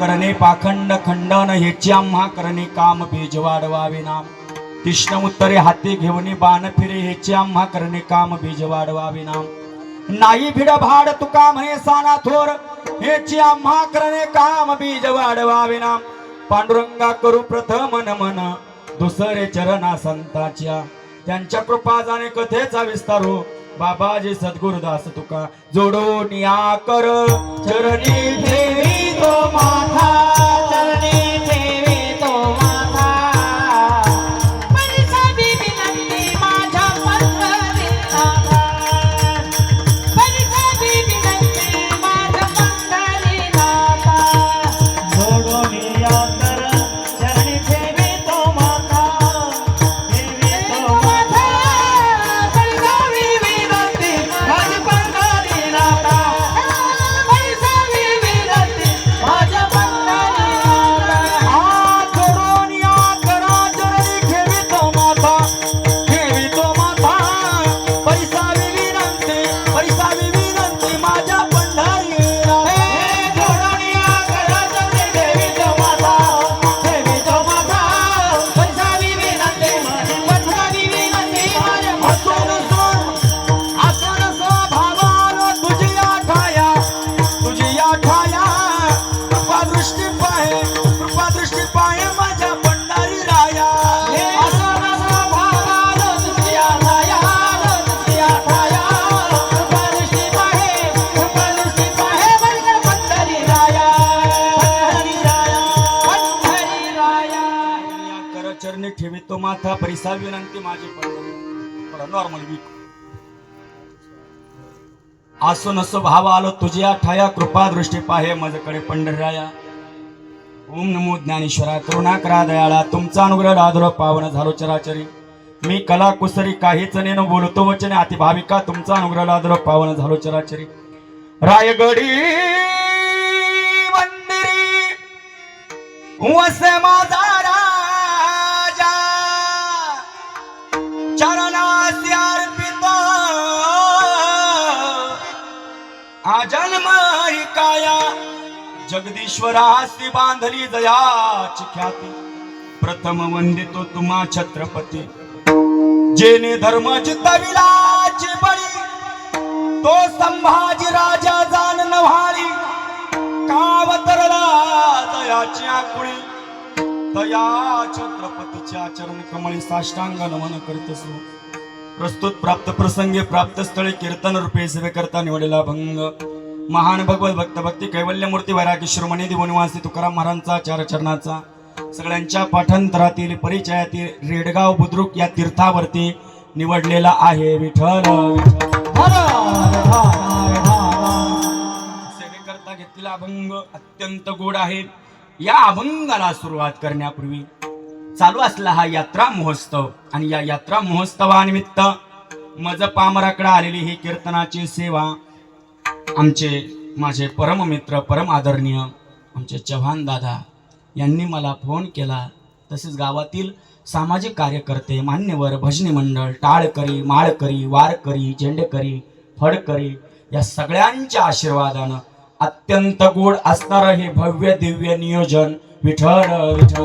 करणे पाखंड खंडन हेची आम्हा करणे काम बीज वाढवावे नाम. कृष्ण उत्तरे हाती घेऊन बाण फिरे हेची आम्हा करणे काम बीज वाढवावे नाम. नाही भिड भाड तुका म्हणे साना थोर हेची आम्हा करणे काम बीज वाढवावे नाम. पांडुरंगा करू प्रथम नमन दुसरे चरणा संताच्या. त्यांच्या कृपा जाणे कथेचा विस्तार हो. बाबाजी सद्गुरुदास तुका जोडो निया कर चरणी ठेवी तो तो माथा परिसा विनंती माझी पंढरी नॉर्मल वीक असो नसो भाव आलो तुझ्या ठाया कृपा दृष्टी पाहे माझ्याकडे पंढराया ओम नमो ज्ञानेश्वरा करुणा करा दयाळा तुमचा अनुग्रह राधुर पावन झालो चराचरी. मी कला कुसरी काहीच नेन बोलतो वचने अतिभाविका तुमचा अनुग्रह राधुर पावन झालो चराचरी. रायगडी मंदिरी वसे माझा जगदीश्वरासी बांधली जयाची ख्याती प्रथम वंदितो तुम्हा छत्रपती. जेने धर्म जितविलाची बळी तो संभाजी राजा जाण नव्हाळी. कावतरला दयाची आकुळी. दया छत्रपतीच्या आचरण कमळी साष्टांग नमन करीत असो. प्रस्तुत प्राप्त प्रसंगे प्राप्त स्थळी कीर्तन रूपे सेवे करता निवडलेला भंग. महान भगवत भक्त भक्ती कैवल्यमूर्ती वैरागी शिरोमणी दिवनिवासी तुकाराम महाराजांचा चार चरणाचा सगळ्यांच्या पाठांतरातील परिचयातील रेडगाव बुद्रुक या तीर्थावरती निवडलेला आहे विठ्ठल. सेवेकरता घेतलेला अभंग अत्यंत गोड आहे. या अभंगाला सुरुवात करण्यापूर्वी चालू असला हा यात्रा महोत्सव आणि या यात्रा महोत्सवानिमित्त मज पामराकडे आलेली ही कीर्तनाची सेवा आमचे माझे परम मित्र परम आदरणीय आमचे चव्हाण दादा यांनी मला फोन केला. तसेच गावातील सामाजिक कार्यकर्ते मान्यवर भजनी मंडळ टाळकरी माळकरी वारकरी झेंडेकरी फडकरी या सगळ्यांच्या आशीर्वादानं अत्यंत गोड असणारं हे भव्य दिव्य नियोजन विठ्ठल विठ्ठल.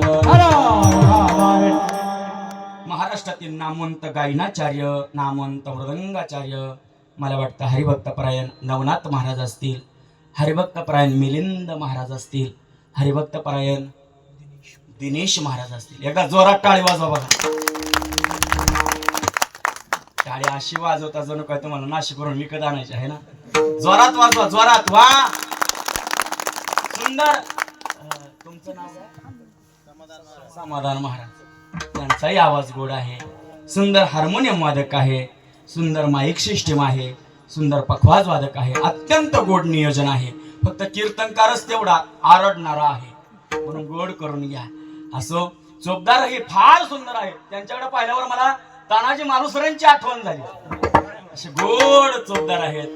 महाराष्ट्रातील नामवंत गायनाचार्य नामवंत मृदंगाचार्य मला वाटतं हरिभक्तपरायण नवनाथ महाराज असतील हरिभक्तपरायण मिलिंद महाराज असतील हरिभक्तपरायण दिनेश महाराज असतील. एकदा जोरात टाळी वाजवा बघा. टाळी अशी वाजवता जणू काय तुम्हाला. नाशिकवरून विकत आणायची आहे ना? जोरात वाजवा जोरात. वा! सुंदर. तुमचं नाव? समाधान महाराज. त्यांचाही आवाज गोड आहे. सुंदर हार्मोनियम वादक आहे. सुंदर माईक सिस्टीम आहे सुंदर पखवाज वादक आहे अत्यंत गोड नियोजन आहे. फक्त कीर्तनकारच तेवढा आरडणारा आहे. म्हणून गोड करून घ्या. असो चोपदार हे फार सुंदर आहे त्यांच्याकडे पाहिल्यावर मला तानाजी मालुसरांची आठवण झाली. असे गोड चोपदार आहेत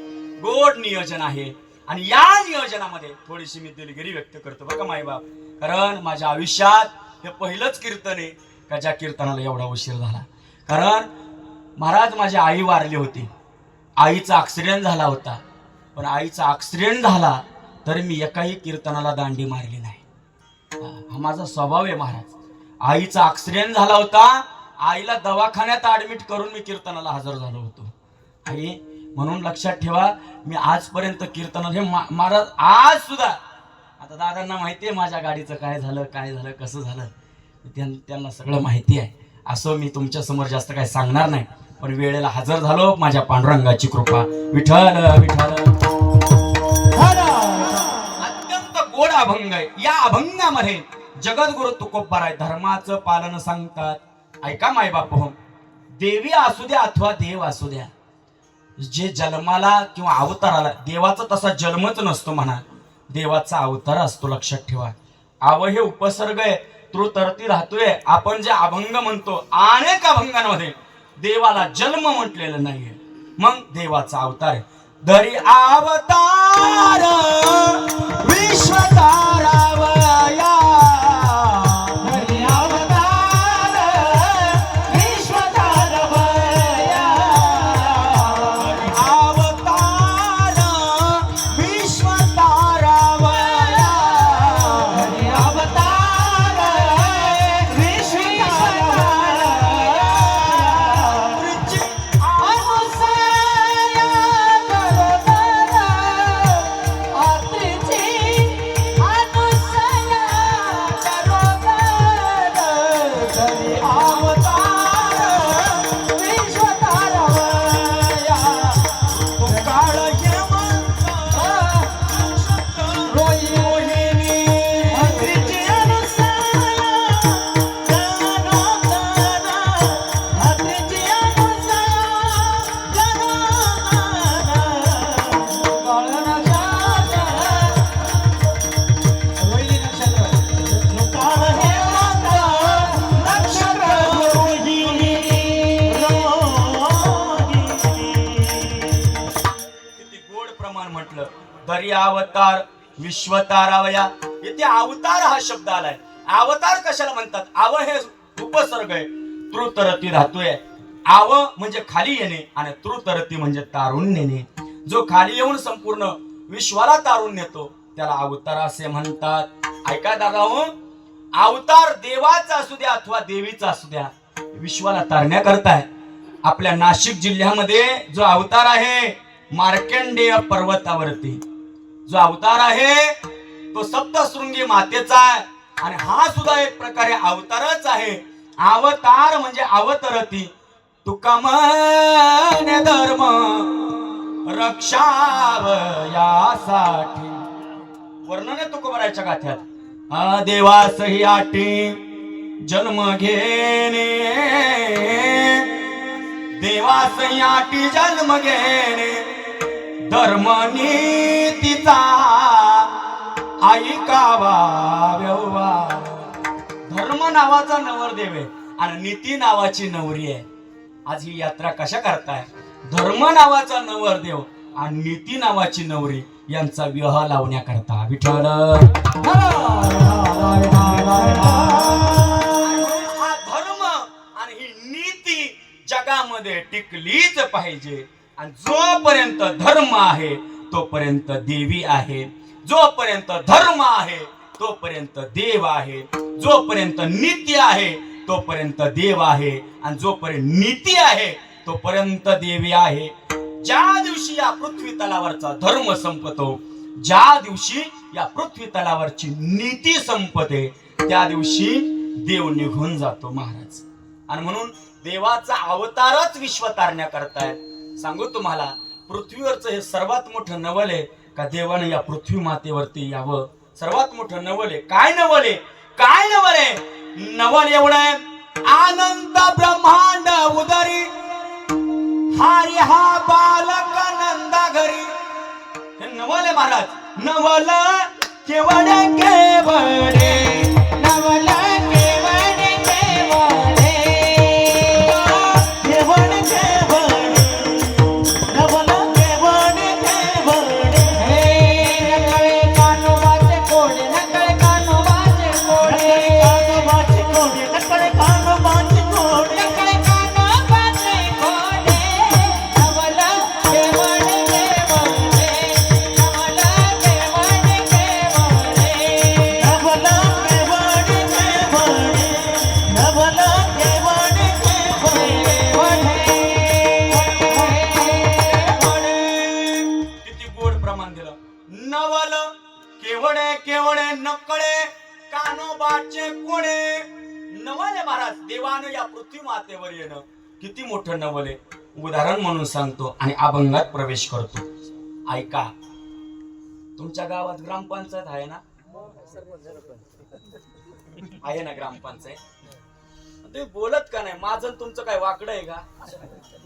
गोड नियोजन आहे. आणि या नियोजनामध्ये थोडीशी मी दिलगिरी व्यक्त करतो बघा माईबाप? कारण माझ्या आयुष्यात हे पहिलंच कीर्तन आहे का ज्या कीर्तनाला एवढा उशीर झाला? कारण महाराज माझी आई वारली होती. आईचा ॲक्सिडेंट झाला होता. पण आईचा ॲक्सिडेंट झाला तर मी एकाही कीर्तनाला दांडी मारली नाही. हा माझा स्वभाव आहे महाराज. आईचा ॲक्सिडेंट झाला होता. आईला दवाखान्यात ॲडमिट करून मी कीर्तनाला हजर झालो होतो. आणि म्हणून लक्षात ठेवा मी आजपर्यंत कीर्तन हे मा- महाराज आज सुद्धा आता दादांना माहिती आहे माझ्या गाडीचं काय झालं काय झालं कसं झालं. त्यां- त्यांना सगळं माहिती आहे. असं मी तुमच्यासमोर जास्त काय सांगणार नाही. पण वेळेला हजर झालो. माझ्या पांडुरंगाची कृपा. विठ्ठल विठ्ठल. अत्यंत गोड अभंग आहे. या अभंगामध्ये जगद्गुरु तुकोबार आहे धर्माचं पालन सांगतात. ऐका माय बाप हो. देवी असू द्या अथवा देव असू द्या. जे जन्माला किंवा अवताराला देवाचा तसा जन्मच नसतो म्हणा. देवाचा अवतार असतो लक्षात ठेवा. आव हे उपसर्ग आहे. तृतरती राहतोय आपण जे अभंग म्हणतो अनेक अभंगांमध्ये देवाला जन्म म्हटलेलं नाहीये. मग देवाचा अवतार आहे. दरी अवतार विश्वता. म्हटलं अवतार विश्वतारावया इथे अवतार हा शब्द आलाय. अवतार कशाला म्हणतात? आव हे उपसर्ग आहे. तृतरती धातू आहे. आव म्हणजे खाली येणे आणि तृतरती म्हणजे तारून नेणे जो खाली येऊन संपूर्ण विश्वाला तारून नेतो त्याला अवतार असे म्हणतात. ऐका दादा हो. अवतार देवाचा असू द्या अथवा देवीचा असू द्या विश्वाला तारण्याकरताय आपल्या नाशिक जिल्ह्यामध्ये जो अवतार आहे मार्कंडेय पर्वतावरती. जो अवतार आहे तो सप्तशृंगी मातेचा आहे. आणि हा सुद्धा एक प्रकारे अवतारच आहे. अवतार म्हणजे अवतरती. तुका मन धर्म रक्षावयासाठी वर्णन आहे तुकोबराच्या गाथ्यात. देवास ही आटी जन्म घेणे. देवास ही आटी जन्म घेणे. धर्मनीतीचा ऐकावा व्यवहार. धर्म नावाचा नवरदेव आहे आणि नीती नावाची नवरी आहे. आज ही यात्रा कशा करताय? धर्म नावाचा नवरदेव आणि नीती नावाची नवरी यांचा विवाह लावण्याकरता विठ्ठल. हा धर्म आणि ही नीती जगामध्ये टिकलीच पाहिजे. आणि जोपर्यंत धर्म आहे तोपर्यंत देवी आहे. जोपर्यंत धर्म आहे तोपर्यंत देव आहे. जोपर्यंत नीती आहे तोपर्यंत देव आहे. आणि जोपर्यंत नीती आहे तोपर्यंत देवी आहे. ज्या दिवशी या पृथ्वी तलावरचा धर्म संपतो ज्या दिवशी या पृथ्वी तलावरची नीती संपते त्या दिवशी देव निघून जातो महाराज. आणि म्हणून देवाचा अवतारच विश्व तारण्याकरताय सांगू तुम्हाला पृथ्वीवरचं हे सर्वात मोठं नवल आहे का देवानं या पृथ्वी मातेवरती यावं? सर्वात मोठं नवल आहे. काय नवल आहे? काय नवल आहे? नवल एवढं आहे आनंद ब्रह्मांड उदरी हारी हा बालक नंद घरी. हे नवल आहे महाराज. नवल केवळ केवळे ज्ञानोबाचे कोणे? नवले महाराज देवानं या पृथ्वी मातेवर येणं किती मोठं नवले. उदाहरण म्हणून सांगतो आणि अभंगात प्रवेश करतो. ऐका. तुमच्या गावात ग्रामपंचायत आहे ना? आहे ना ग्रामपंचायत? ते बोलत का नाही? माझं तुमचं काय वाकडं आहे का?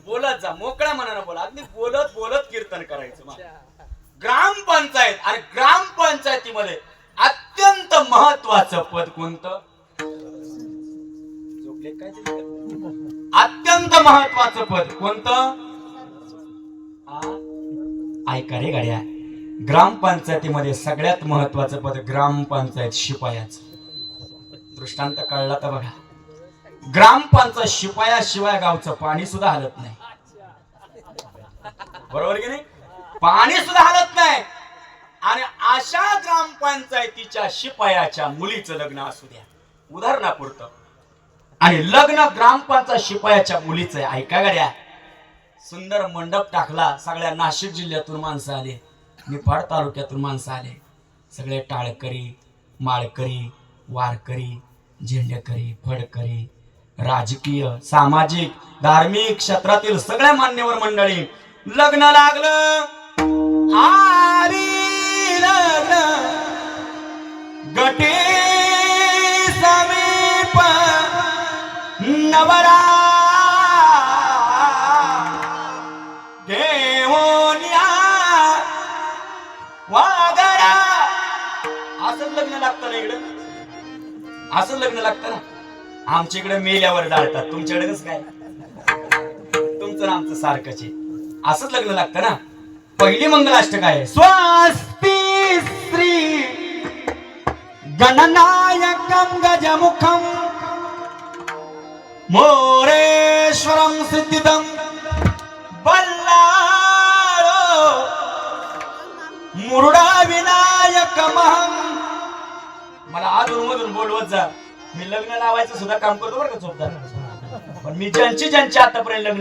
बोलत जा. मोकळ्या मनानं बोला. अगदी बोलत बोलत कीर्तन करायचं ग्रामपंचायत. आणि ग्रामपंचायतीमध्ये अत्यंत महत्वाचं पद कोणतं? अत्यंत महत्वाचं पद कोणतं? ऐका रे गाड्या. ग्रामपंचायतीमध्ये सगळ्यात महत्वाचं पद ग्रामपंचायत शिपायाचं. दृष्टांत कळला तर बघा. ग्रामपंचायत शिपायाशिवाय गावचं पाणी सुद्धा हलत नाही. बरोबर की नाही? पाणी सुद्धा हलत नाही. आणि अशा ग्रामपंचायतीच्या शिपायाच्या मुलीचं लग्न असू द्या. उदाहरणापुरतं. आणि लग्न ग्रामपंचायत शिपायाच्या मुलीचं आहे. ऐका गड्या. सुंदर मंडप टाकला सगळ्या नाशिक जिल्ह्यातून माणसं आले. निफाड तालुक्यातून माणसं आले. सगळे टाळकरी माळकरी वारकरी झेंडेकरी फडकरी राजकीय सामाजिक धार्मिक क्षेत्रातील सगळ्या मान्यवर मंडळी लग्न लागलं. आरी गटे समीप नवरा. घेऊन वागरा असं लग्न लागतं ना इकडं? असं लग्न लागतं ना? आमच्या इकडे मेल्यावर जाळतात तुमच्याकडे कसं काय? तुमचं ना आमचं सारखंच आहे. असंच लग्न लागतं ना? पहिली मंगलाष्ट काय स्वास! श्री गणनायकम गजमुखम मोरेश्वरम सिद्धिदम बल्लाळो मुरुडा विनायक महम मला अधून बोलवत जा. मी लग्न लावायचं सुद्धा काम करतो बरं का चोपदार. पण मी ज्यांची ज्यांची आतापर्यंत लग्न